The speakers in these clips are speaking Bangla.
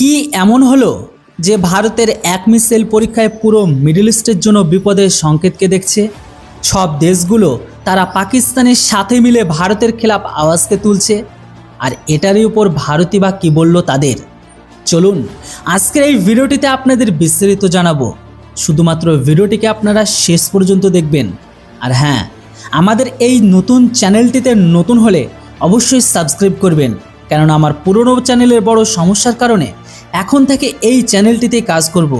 কি এমন হলো যে ভারতের এক মিসাইল পরীক্ষায় পুরো মিডল ইস্টের জন্য বিপদের সংকেতকে দেখছে? সব দেশগুলো তারা পাকিস্তানের সাথে মিলে ভারতের খেলাফ আওয়াজকে তুলছে। আর এটারই উপর ভারতই বা কী বলল তাদের? চলুন, আজকের এই ভিডিওটিতে আপনাদের বিস্তারিত জানাব। শুধুমাত্র ভিডিওটিকে আপনারা শেষ পর্যন্ত দেখবেন। আর হ্যাঁ আমাদের এই নতুন চ্যানেলটিতে নতুন হলে অবশ্যই সাবস্ক্রাইব করবেন। কেননা আমার পুরনো চ্যানেলের বড় সমস্যার কারণে এখন থেকে এই চ্যানেলটিতেই কাজ করব।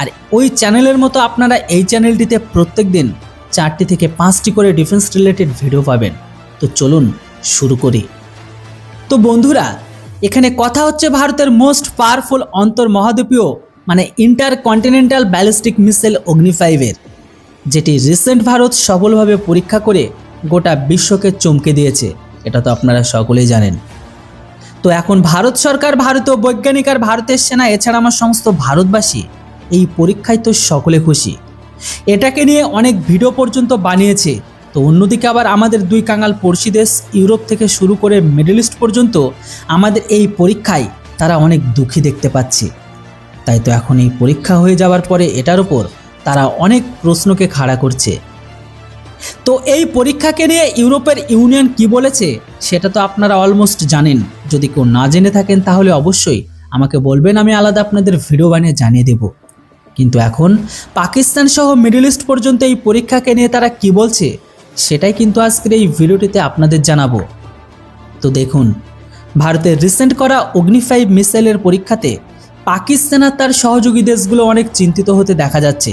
আর ওই চ্যানেলের মতো আপনারা এই চ্যানেলটিতে প্রত্যেক দিন চারটি থেকে পাঁচটি করে ডিফেন্স রিলেটেড ভিডিও পাবেন। তো চলুন শুরু করি। তো বন্ধুরা, এখানে কথা হচ্ছে ভারতের মোস্ট পাওয়ারফুল অন্তর মহাদ্বীপীয় মানে ইন্টার কন্টিনেন্টাল ব্যালিস্টিক মিসাইল অগ্নি ফাইভের যেটি রিসেন্ট ভারত সফলভাবে পরীক্ষা করে গোটা বিশ্বকে চমকে দিয়েছে। এটা তো আপনারা সকলেই জানেন। তো এখন ভারত সরকার, ভারতীয় বৈজ্ঞানিক আর ভারতের সেনা, এছাড়া আমার সমস্ত ভারতবাসী এই পরীক্ষায় তো সকলে খুশি। এটাকে নিয়ে অনেক ভিডিও পর্যন্ত বানিয়েছে। তো অন্যদিকে আবার আমাদের দুই কাঙাল পড়শি দেশ, ইউরোপ থেকে শুরু করে মিডল ইস্ট পর্যন্ত আমাদের এই পরীক্ষায় তারা অনেক দুঃখী দেখতে পাচ্ছে। তাই তো এখন এই পরীক্ষা হয়ে যাওয়ার পরে এটার উপর তারা অনেক প্রশ্নকে খাড়া করছে। তো এই পরীক্ষাকে নিয়ে ইউরোপের ইউনিয়ন কি বলেছে, সেটা তো আপনারা অলমোস্ট জানেন। যদি কেউ না জেনে থাকেন তাহলে অবশ্যই আমাকে বলবেন, আমি আলাদা আপনাদের ভিডিও বানিয়ে জানিয়ে দেব। কিন্তু এখন পাকিস্তান সহ মিডল ইস্ট পর্যন্ত এই পরীক্ষাকে নিয়ে তারা কি বলছে, সেটাই কিন্তু আজকের এই ভিডিওটিতে আপনাদের জানাব। তো দেখুন, ভারতের রিসেন্ট করা অগ্নি ফাইভ মিসাইলের পরীক্ষাতে পাকিস্তান আর তার সহযোগী দেশগুলো অনেক চিন্তিত হতে দেখা যাচ্ছে।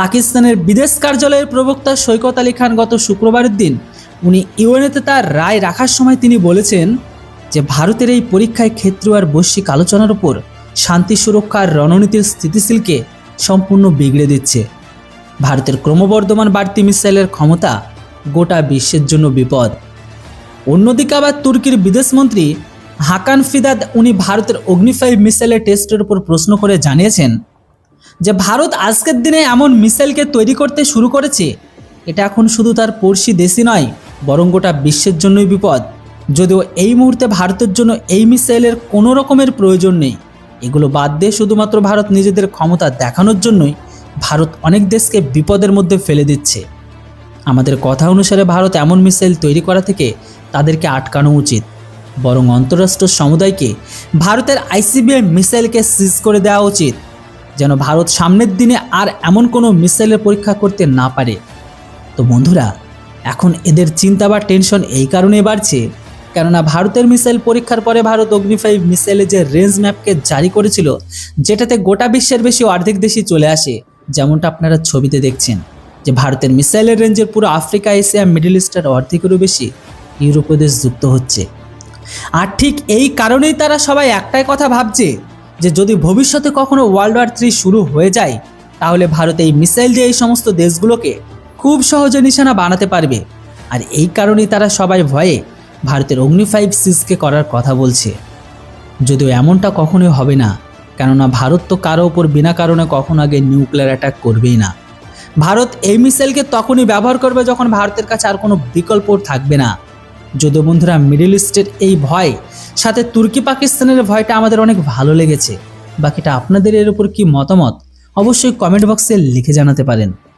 পাকিস্তানের বিদেশ কার্যালয়ের প্রবক্তা সৈকত আলী খান গত শুক্রবারের দিন উনি ইউএনএতে তার রায় রাখার সময় তিনি বলেছেন যে ভারতের এই পরীক্ষায় ক্ষেত্র আর বৈশ্বিক আলোচনার উপর শান্তি সুরক্ষা আর রণনীতির স্থিতিশীলকে সম্পূর্ণ বিগড়ে দিচ্ছে। ভারতের ক্রমবর্ধমান বাড়তি মিসাইলের ক্ষমতা গোটা বিশ্বের জন্য বিপদ। অন্যদিকে আবার তুর্কির বিদেশমন্ত্রী হাকান ফিদাদ উনি ভারতের অগ্নি ফাইভ মিসাইলের টেস্টের উপর প্রশ্ন করে জানিয়েছেন যে, ভারত আজকের দিনে এমন মিসাইলকে তৈরি করতে শুরু করেছে, এটা এখন শুধু তার পড়শি দেশই নয়, বরং গোটা বিশ্বের জন্যই বিপদ। যদিও এই মুহূর্তে ভারতের জন্য এই মিসাইলের কোনো রকমের প্রয়োজন নেই। এগুলো বাদ দিয়ে শুধুমাত্র ভারত নিজেদের ক্ষমতা দেখানোর জন্যই ভারত অনেক দেশকে বিপদের মধ্যে ফেলে দিচ্ছে। আমাদের কথা অনুসারে ভারত এমন মিসাইল তৈরি করা থেকে তাদেরকে আটকানো উচিত। বরং আন্তঃরাষ্ট্র সমুদায়কে ভারতের আইসিবিএম মিসাইলকে সিজ করে দেওয়া উচিত, যেন ভারত সামনের দিনে আর এমন কোনো মিসাইলের পরীক্ষা করতে না পারে। তো বন্ধুরা, এখন এদের চিন্তা বা টেনশন এই কারণে বাড়ছে কেননা ভারতের মিসাইল পরীক্ষার পরে ভারত অগ্নি ফাইভ মিসাইলের যে রেঞ্জ ম্যাপকে জারি করেছিল, যেটাতে গোটা বিশ্বের বেশি অর্ধেক দেশই চলে আসে, যেমনটা আপনারা ছবিতে দেখছেন। যে ভারতের মিসাইলের রেঞ্জের পুরো আফ্রিকা, এশিয়া মিডল ইস্টের অর্ধেকেরও বেশি ইউরোপীয় দেশ যুক্ত হচ্ছে। আর ঠিক এই কারণেই তারা সবাই একটাই কথা ভাবছে, যে যদি ভবিষ্যতে কখনো ওয়ার্ল্ড ওয়ার থ্রি শুরু হয়ে যায়, তাহলে ভারত এই মিসাইল দিয়ে এই সমস্ত দেশগুলোকে খুব সহজে নিশানা বানাতে পারবে। আর এই কারণেই তারা সবাই ভয়ে ভারতের অগ্নি ফাইভ সিজকে করার কথা বলছে। যদিও এমনটা কখনোই হবে না, কেননা ভারত তো কারও ওপর বিনা কারণে কখনো আগে নিউক্লিয়ার অ্যাটাক করবেই না। ভারত এই মিসাইলকে তখনই ব্যবহার করবে যখন ভারতের কাছে আর কোনো বিকল্প থাকবে না। যদিও বন্ধুরা মিডল ইস্টের এই ভয়, সাথে তুর্কি পাকিস্তানের ভয়টা আমাদের অনেক ভালো লেগেছে। বাকিটা আপনাদের এর উপর কি মতামত, অবশ্যই কমেন্ট বক্সে লিখে জানাতে পারেন।